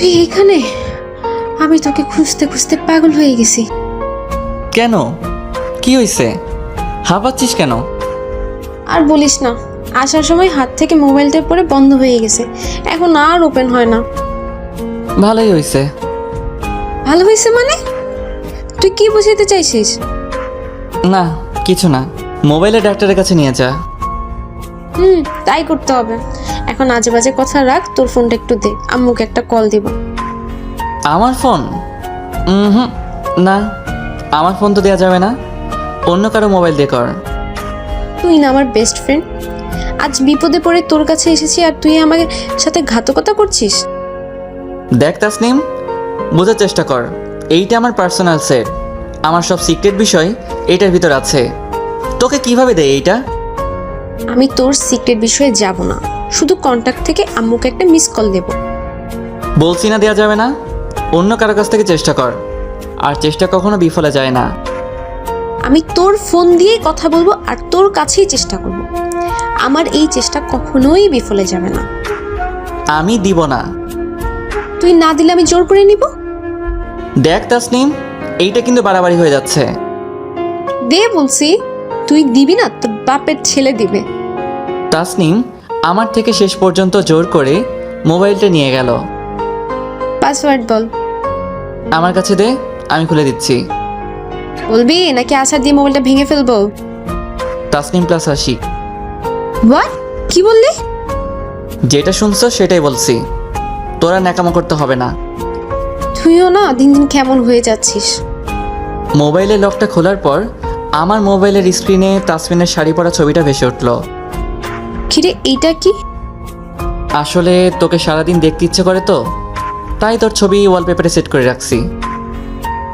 তুই এখানে আমি তোকে খুঁজতে খুঁজতে পাগল হয়ে গেছি। কেন? কি হয়েছে হাঁপাচ্ছিস কেন? আর বলিস না আসার সময় হাত থেকে মোবাইলটা পরে বন্ধ হয়ে গেছে। এখন আর ওপেন হয় না। ভালোই হয়েছে ভালো হয়েছে মানে? তুই কি বুঝাইতে চাইছিস? না কিছু না। মোবাইলে ডাক্তারের কাছে নিয়ে যা। হুম তাই করতে হবে। এখন আজে বাজে কথা রাখ তোর ফোনটা একটু দে আম্মুকে একটা কল দিব। আমার ফোন হুম না আমার ফোন তো দেওয়া যাবে না। অন্য কারও মোবাইল দিয়ে কর। তুই না আমার বেস্ট ফ্রেন্ড আজ বিপদে পড়ে তোর কাছে এসেছি আর তুই আমার সাথে ঘাতকতা করছিস? দেখ তাসনিম বোঝার চেষ্টা কর এইটা আমার পার্সোনাল সেট আমার সব সিক্রেট বিষয় এইটার ভিতর আছে। তোকে কীভাবে দেয় এইটা? আমি তোর সিক্রেট বিষয়ে যাব না। শুধু কন্ট্যাক্ট থেকে আম্মুকে একটা মিস কল দেব। বলছি না দেওয়া যাবে না। অন্য কারও কাছ থেকে চেষ্টা কর। আর চেষ্টা কখনো বিফলে যায় না। আমি তোর ফোন দিয়ে কথা বলব আর তোর কাছেই চেষ্টা করব। আমার এই চেষ্টা কখনোই বিফলে যাবে না। আমি দিব না। তুই না দিলে আমি জোর করে নিব? দেখ তাসনিম এইটা কিন্তু বাড়াবাড়ি হয়ে যাচ্ছে। দে বলছি তুই দিবি না? তোর বাপের ছেলে দিবে। তাসনিম আমার থেকে শেষ পর্যন্ত জোর করে মোবাইলটা নিয়ে গেল। পাসওয়ার্ড বল। আমার কাছে দে আমি খুলে দিচ্ছি। বলবি? নাকি আশা দিয়ে মোবাইলটা ভেঙে ফেলব? তাসনিম প্লাস আশি হোয়াট কি বললি? যেটা শুনছো সেটাই বলছি। তোরা ন্যাকামো করতে হবে না। তুইও না দিন দিন কেমন হয়ে যাচ্ছিস। মোবাইলের লকটা খোলার পর আমার মোবাইলের স্ক্রিনে তাসমিনের শাড়ি পরা ছবিটা ভেসে উঠল। কিরে এইটা কি? আসলে তোকে সারাদিন দেখতে ইচ্ছে করে তো তাই তোর ছবি ওয়ালপেপারে সেট করে রাখছি।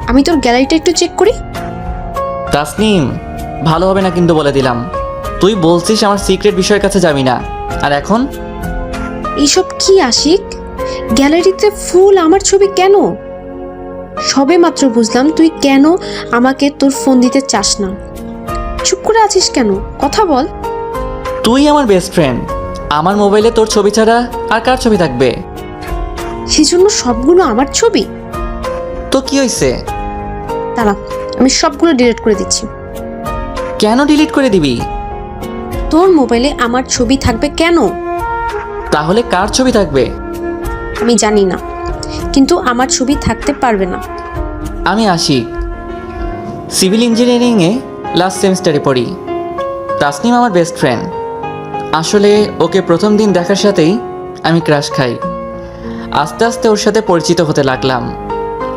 আমি তোর গ্যালারিটা একটু চেক করি। তাসনিম ভালো হবে না কিন্তু বলে দিলাম। তুই বলছিস আমার সিক্রেট বিষয়ের কাছে যাবি না আর এখন? এইসব কি আশিক? গ্যালারিতে ফুল আমার ছবি কেন? সবে মাত্র বুঝলাম তুই কেন আমাকে তোর ফোন দিতে চাস না। চুপ করে আছিস কেন? কথা বল। তুই আমার বেস্ট ফ্রেন্ড আমার মোবাইলে তোর ছবি ছাড়া আর কার ছবি থাকবে? সেজন্য সবগুলো আমার ছবি? তো কি হয়েছে দাঁড়া আমি সবগুলো ডিলিট করে দিচ্ছি। কেন ডিলিট করে দিবি? তোর মোবাইলে আমার ছবি থাকবে কেন? তাহলে কার ছবি থাকবে? আমি জানি না কিন্তু আমার ছবি থাকতে পারবে না। আমি আসি। সিভিল ইঞ্জিনিয়ারিংয়ে লাস্ট সেমিস্টারে পড়ি। তাসনিম আমার বেস্ট ফ্রেন্ড আসলে ওকে প্রথম দিন দেখার সাথেই আমি ক্রাশ খাই। আস্তে আস্তে ওর সাথে পরিচিত হতে লাগলাম।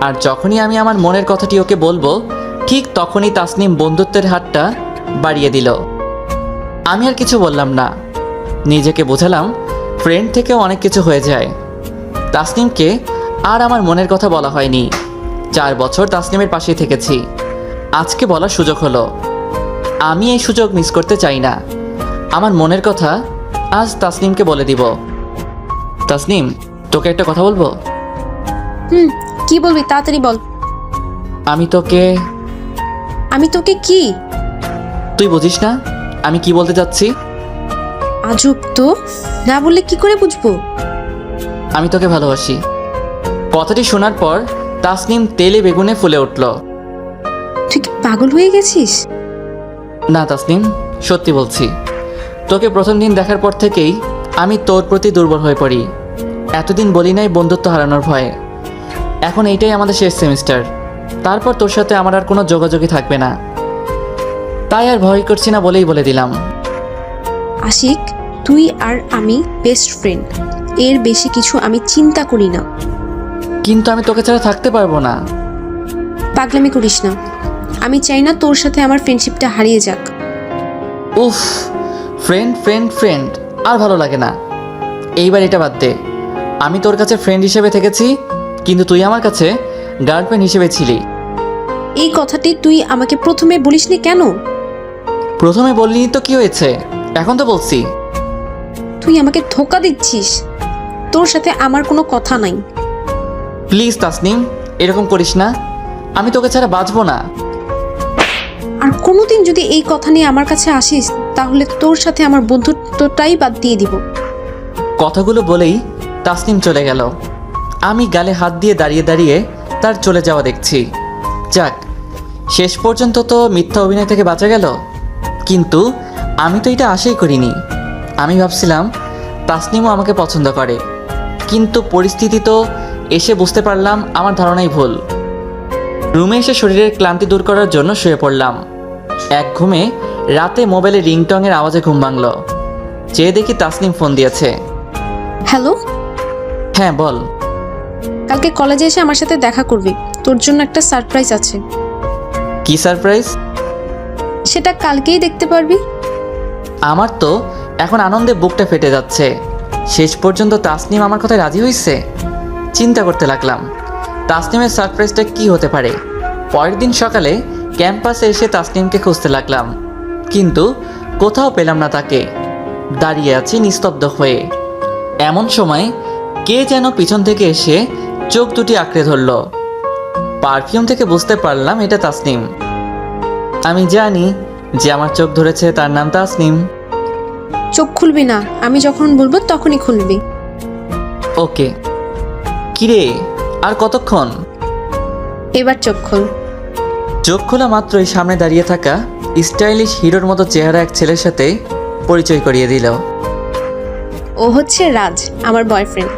আর যখনই আমি আমার মনের কথাটি ওকে বলব, ঠিক তখনই তাসনিম বন্ধুত্বের হাতটা বাড়িয়ে দিল। আমি আর কিছু বললাম না। নিজেকে বোঝালাম ফ্রেন্ড থেকে অনেক কিছু হয়ে যায়। তাসনিমকে আর আমার মনের কথা বলা হয়নি। চার বছর তাসনিমের পাশেই থেকেছি। আজকে বলার সুযোগ হলো। আমি এই সুযোগ মিস করতে চাই না। আমার মনের কথা আজ তাসনিমকে বলে দিব। তাসনিম তোকে একটা কথা বলব? হুম কি বলবি তাড়াতাড়ি বল। আমি তোকে আমি তোকে কি? তুই বুঝিস না আমি কি বলতে চাচ্ছি? আজব তো না বললে কি করে বুঝব? আমি তোকে ভালোবাসি। কথাটি শোনার পর তাসনিম তেলে বেগুনে ফুলে উঠল। তুই কি পাগল হয়ে গেছিস? না তাসনিম সত্যি বলছি। তোকে প্রথম দিন দেখার পর থেকেই আমি তোর প্রতি দুর্বল হয়ে পড়ি। এতদিন বলি নাই বন্ধুত্ব হারানোর ভয়ে। এখন এইটাই আমাদের শেষ সেমিস্টার। তারপর তোর সাথে আমার আর কোনো যোগাযোগই থাকবে না। তাই আর ভয় করছি না বলেই বলে দিলাম। আশিক তুই আর আমি বেস্ট ফ্রেন্ড এর বেশি কিছু আমি চিন্তা করি না। কিন্তু আমি তোকে ছাড়া থাকতে পারব না। পাগলামি করিস না। আমি চাই না তোর সাথে আমার ফ্রেন্ডশিপটা হারিয়ে যাক। উফ ফ্রেন্ড ফ্রেন্ড ফ্রেন্ড আর ভালো লাগে না। এইবার এটা বাদ দে। আমি তোর কাছে ফ্রেন্ড হিসেবে থেকেছি কিন্তু তুই আমার কাছে গার্লফ্রেন্ড হিসেবে ছিলি। এই কথাটি তুই আমাকে প্রথমে বলিসনি কেন? প্রথমে বললি তো কি হয়েছে? এখন তো বলছি। তুই আমাকে ধোকা দিচ্ছিস। তোর সাথে আমার কোনো কথা নাই। প্লিজ তাসনিম এরকম করিস না। আমি তোকে ছাড়া বাঁচবো না। আর কোনোদিন যদি এই কথা নিয়ে আমার কাছে আসিস, তাহলে তোর সাথে আমার বন্ধুত্বটাই বাদ দিয়ে দিব। কথাগুলো বলেই তাসনিম চলে গেল। আমি গালে হাত দিয়ে দাঁড়িয়ে দাঁড়িয়ে তার চলে যাওয়া দেখছি। যাক, শেষ পর্যন্ত তো মিথ্যা অভিনয় থেকে বাঁচা গেল। কিন্তু আমি তো এটা আশাই করিনি। আমি ভাবছিলাম, তাসনিমও আমাকে পছন্দ করে। কিন্তু পরিস্থিতি তো এসে বুঝতে পারলাম আমার ধারণাই ভুল। রুমে এসে শরীরের ক্লান্তি দূর করার জন্য শুয়ে পড়লাম। এক ঘুমে রাতে মোবাইলে রিংটংয়ের আওয়াজে ঘুম ভাঙল। চেয়ে দেখি তাসনিম ফোন দিয়েছে। হ্যালো? হ্যাঁ বল। কালকে কলেজে এসে আমার সাথে দেখা করবি। তোর জন্য একটা সারপ্রাইজ আছে। কি সারপ্রাইজ? সেটা কালকেই দেখতে পারবি। আমার তো এখন আনন্দে বুকটা ফেটে যাচ্ছে। শেষ পর্যন্ত তাসনিম আমার কথায় রাজি হয়েছে চিন্তা করতে লাগলাম। তাসনিমের সারপ্রাইজটা কি হতে পারে? পরের দিন সকালে ক্যাম্পাসে এসে তাসনিমকে খুঁজতে লাগলাম। কিন্তু কোথাও পেলাম না তাকে। দাঁড়িয়ে আছি নিস্তব্ধ হয়ে। এমন সময় কে যেন পিছন থেকে এসে চোখ দুটি আঁকড়ে ধরল। পারফিউম থেকে বুঝতে পারলাম এটা তাসনিম। আমি জানি যে আমার চোখ ধরেছে তার নাম তাসনিম। চোখ খুলবি না আমি যখন বলব তখনই খুলবি। ওকে। কিরে আর কতক্ষণ? এবার চোখ খোল। চোখ খোলা মাত্রই সামনে দাঁড়িয়ে থাকা স্টাইলিশ হিরোর মতো চেহারা এক ছেলের সাথে পরিচয় করিয়ে দিল। ও হচ্ছে রাজ আমার বয়ফ্রেন্ড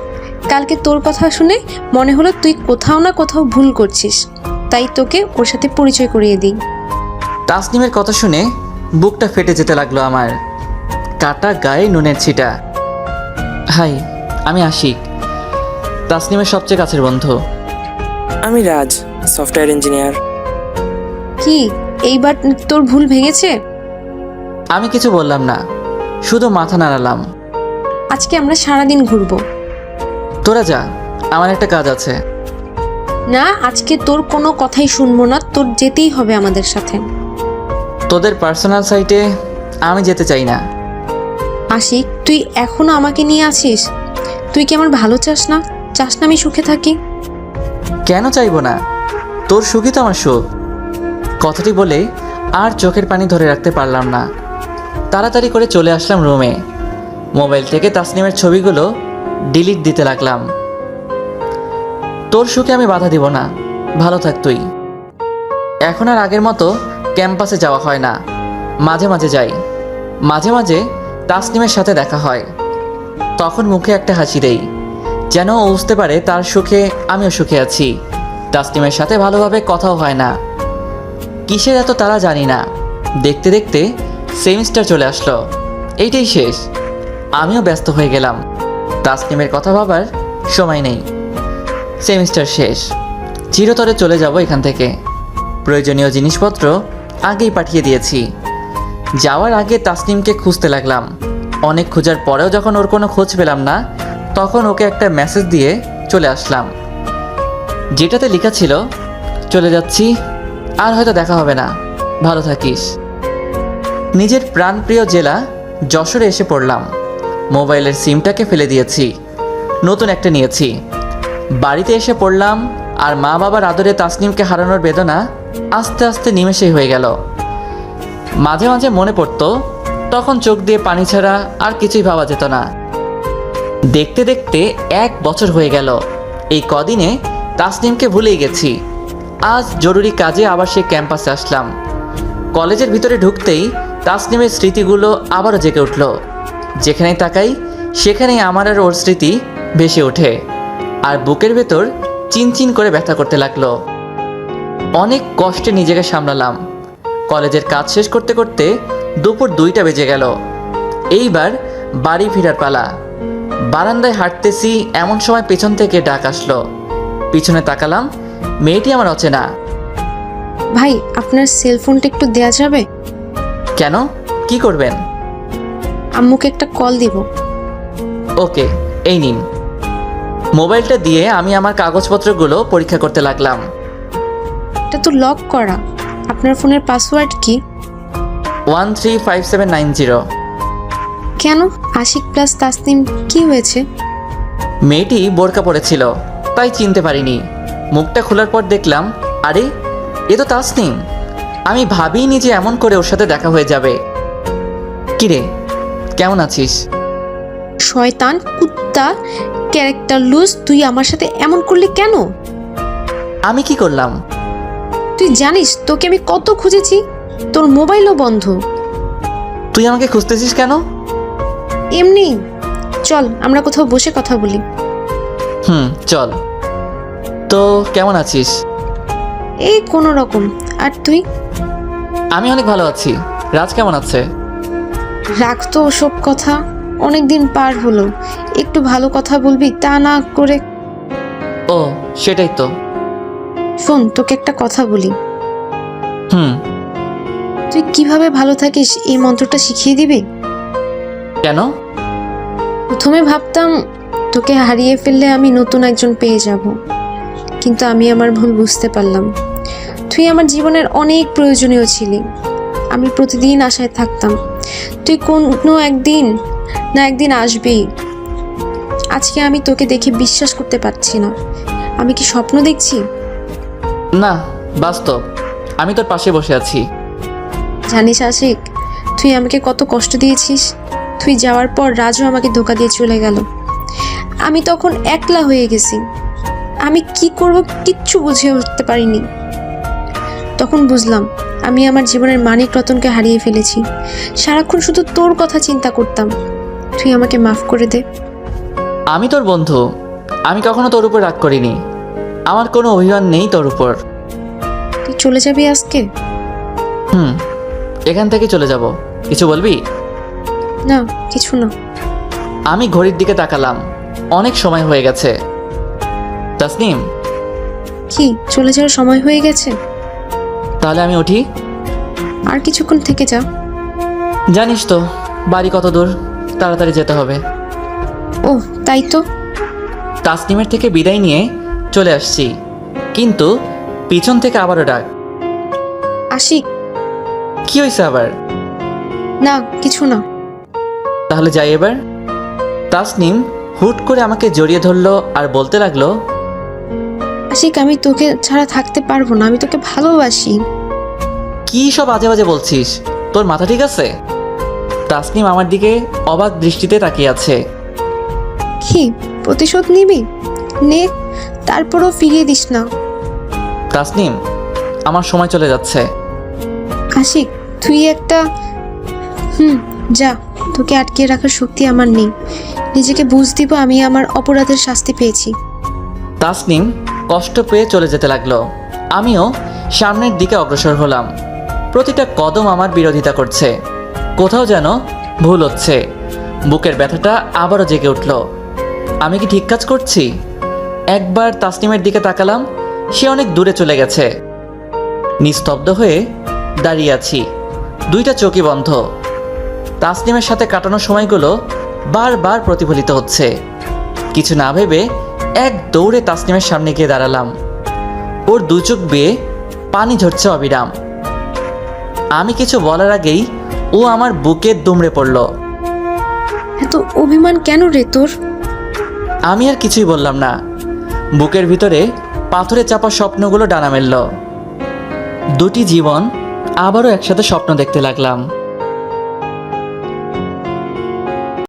কালকে তোর কথা শুনে মনে হলো তুই কোথাও না কোথাও ভুল করছিস। তাই তোকে ওর সাথে পরিচয় করিয়ে দিই। তাসনিমের কথা শুনে বুকটা ফেটে যেতে লাগল আমার। কাটা গায়ে নুনের ছিটা। হাই আমি আশিক তাসনিমের সবচেয়ে কাছের বন্ধু। আমি রাজ সফটওয়্যার ইঞ্জিনিয়ার কি এইবার তোর ভুল ভেঙেছে? আমি কিছু বললাম না শুধু মাথা নাড়ালাম। আজকে আমরা সারাদিন ঘুরবো। তোরা যা আমার একটা কাজ আছে। না আজকে তোর কোনো কথাই শুনব না তোর যেতেই হবে আমাদের সাথে। তোদের পার্সোনাল সাইটে আমি যেতে চাই না। আশিক তুই এখনও আমাকে নিয়ে আছিস? তুই কি আমার ভালো চাস না? চাস না আমি সুখে থাকি? কেন চাইব না? তোর সুখই তো আমার সুখ। কথাটি বলে আর চোখের পানি ধরে রাখতে পারলাম না। তাড়াতাড়ি করে চলে আসলাম রুমে মোবাইল থেকে তাসনিমের ছবিগুলো ডিলিট দিতে লাগলাম। তোর সুখে আমি বাধা দিব না। ভালো থাক তুই। এখন আর আগের মতো ক্যাম্পাসে যাওয়া হয় না। মাঝে মাঝে যাই। মাঝে মাঝে তাসনিমের সাথে দেখা হয়। তখন মুখে একটা হাসি দেই। যেন ও বুঝতে পারে তার সুখে আমিও সুখে আছি। তাসনিমের সাথে ভালোভাবে কথাও হয় না। কিসের এত তারা জানি না। দেখতে দেখতে সেমিস্টার চলে আসলো। এইটাই শেষ। আমিও ব্যস্ত হয়ে গেলাম। তাসনিমের কথা ভাবার সময় নেই। সেমিস্টার শেষ। চিরতরে চলে যাব এখান থেকে। প্রয়োজনীয় জিনিসপত্র আগেই পাঠিয়ে দিয়েছি। যাওয়ার আগে তাসনিমকে খুঁজতে লাগলাম। অনেক খোঁজার পরেও যখন ওর কোনো খোঁজ পেলাম না, তখন ওকে একটা মেসেজ দিয়ে চলে আসলাম। যেটাতে লেখা ছিল, চলে যাচ্ছি আর হয়তো দেখা হবে না। ভালো থাকিস। নিজের প্রাণপ্রিয় জেলা, যশোরে এসে পড়লাম। মোবাইলের সিমটাকে ফেলে দিয়েছি। নতুন একটা নিয়েছি। বাড়িতে এসে পড়লাম আর মা বাবার আদরে তাসনিমকে হারানোর বেদনা আস্তে আস্তে নিমেষেই হয়ে গেল। মাঝে মাঝে মনে পড়তো, তখন চোখ দিয়ে পানি ছাড়া আর কিছুই ভাবা যেত না। দেখতে দেখতে এক বছর হয়ে গেল। এই কদিনে তাসনিমকে ভুলেই গেছি। আজ জরুরি কাজে আবার সে ক্যাম্পাসে আসলাম। কলেজের ভিতরে ঢুকতেই তাসনিমের স্মৃতিগুলো আবারও জেগে উঠল। যেখানেই তাকাই, সেখানেই আমার আর ওর স্মৃতি ভেসে ওঠে। আর বুকের ভেতর চিনচিন করে ব্যথা করতে লাগল। অনেক কষ্টে নিজেকে সামলালাম। কলেজের কাজ শেষ করতে করতে দুপুর দুইটা বেজে গেল। এইবার বাড়ি ফেরার পালা। বারান্দায় হাঁটতেছি এমন সময় পেছন থেকে ডাক আসলো। পিছনে তাকালাম মেয়েটি আমার অচেনা। ভাই আপনার সেল ফোনটা একটু দেয়া যাবে? কেন? কি করবেন? আম্মুকে একটা কল দিব। ওকে এই নিন। মোবাইলটা দিয়ে আমি আমার কাগজপত্রগুলো পরীক্ষা করতে লাগলাম। এটা তো লক করা। আপনার ফোনের পাসওয়ার্ড কি? One three five seven nine zero. কেন? আশিক প্লাস তাসনিম কি হয়েছে? মেয়েটি বোরকা পড়েছিল তাই চিনতে পারিনি। মুখটা খোলার পর দেখলাম আরে এ তো তাসনিম। আমি ভাবিনি যে এমন করে ওর সাথে দেখা হয়ে যাবে। কিরে কেমন আছিস? শয়তান কুত্তা ক্যারেক্টার লুজ তুই আমার সাথে এমন করলি কেন? আমি কি করলাম? তুই জানিস তোকে আমি কত খুঁজেছি। তোর মোবাইলও বন্ধ। তুই আমাকে খুঁজতেছিস কেন? এমনি। চল আমরা কোথাও বসে কথা বলি। হুম চল। তো কেমন আছিস? এই কোনো রকম। আর তুই? আমি অনেক ভালো আছি। রাজ কেমন আছে? রাখ তো ওসব কথা। অনেক দিন পার হলো। একটু ভালো কথা বলবি তা না করে। ও সেটাই তো। শোন তোকে একটা কথা বলি। হুম। তুই কীভাবে ভালো থাকিস এই মন্ত্রটা শিখিয়ে দিবি? কেন? প্রথমে ভাবতাম তোকে হারিয়ে ফেললে আমি নতুন একজন পেয়ে যাব। কিন্তু আমি আমার ভুল বুঝতে পারলাম। তুই আমার জীবনের অনেক প্রয়োজনীয় ছিলি। আমি প্রতিদিন আশায় থাকতাম। তুই কোনো একদিন না একদিন আসবি। আজকে আমি তোকে দেখে বিশ্বাস করতে পারছি না। আমি কি স্বপ্ন দেখছি? না বাস্তব। আমি তোর পাশে বসে আছি। জানিস আশিক তুই আমাকে কত কষ্ট দিয়েছিস। তুই যাওয়ার পর রাজু আমাকে ধোকা দিয়ে চলে গেল। আমি তখন একলা হয়ে গেছি। আমি কি করব কিচ্ছু বুঝে উঠতে পারিনি। তখন বুঝলাম আমি আমার জীবনের মানিক রতনকে হারিয়ে ফেলেছি। সারাক্ষণ শুধু তোর কথা চিন্তা করতাম। তুই আমাকে মাফ করে দে। আমি তোর বন্ধু। আমি কখনো তোর উপর রাগ করিনি। আমার কোনো অভিমান নেই তোর উপর। তুই চলে যাবি আজকে? হুম এখান থেকে চলে যাব। কিছু বলবি? না কিছু না। আমি ঘড়ির দিকে তাকালাম। অনেক সময় হয়ে গেছে। তাসনিম। কি চলে যাওয়ার সময় হয়ে গেছে? তাহলে আমি উঠি। আর কিছুক্ষণ থেকে যা। জানিস তো বাড়ি কত দূর তাড়াতাড়ি যেতে হবে। ও তাই তো। তাসনিমের থেকে বিদায় নিয়ে চলে আসছি। কিন্তু পিছন থেকে আবারও ডাক। আশিক। কি হয়েছে আবার? না কিছু না। তাহলে যাই এবার। তাসনিম হুট করে আমাকে জড়িয়ে ধরলো আর বলতে লাগল আশিক আমি তোকে ছাড়া থাকতে পারব না আমি তোকে ভালোবাসি। কি সব আজে বাজে বলছিস? তোর মাথা ঠিক আছে? তাসনিম আমার দিকে অবাক দৃষ্টিতে তাকিয়ে আছে। কি প্রতিশোধ নিবি? নে তারপরও ফিরিয়ে দিস না। তাসনিম আমার সময় চলে যাচ্ছে। আশিক তুই একটা হুম যা তোকে আটকে রাখার শক্তি আমার নেই। নিজেকে বুঝ দিব আমি আমার অপরাধের শাস্তি পেয়েছি। তাসনিম কষ্ট পেয়ে চলে যেতে লাগল। আমিও সামনের দিকে অগ্রসর হলাম। প্রতিটা কদম আমার বিরোধিতা করছে। কোথাও যেন ভুল হচ্ছে। বুকের ব্যথাটা আবারও জেগে উঠল। আমি কি ঠিক কাজ করছি? একবার তাসনিমের দিকে তাকালাম, সে অনেক দূরে চলে গেছে। নিস্তব্ধ হয়ে দাঁড়িয়ে আছি। দুইটা চোখই বন্ধ। তাসনিমের সাথে কাটানোর সময়গুলো বারবার প্রতিফলিত হচ্ছে। কিছু না ভেবে এক দৌড়ে তাসনিমের সামনে গিয়ে দাঁড়ালাম। ওর দু চোখ বেয়ে পানি ঝরছে অবিরাম। আমি কিছু বলার আগেই ও আমার বুকে দুমড়ে পড়ল। এত অভিমান কেন রে তোর? আমি আর কিছুই বললাম না। বুকের ভিতরে পাথরে চাপা স্বপ্নগুলো ডানা মেলল। দুটি জীবন আবারও একসাথে স্বপ্ন দেখতে লাগলাম।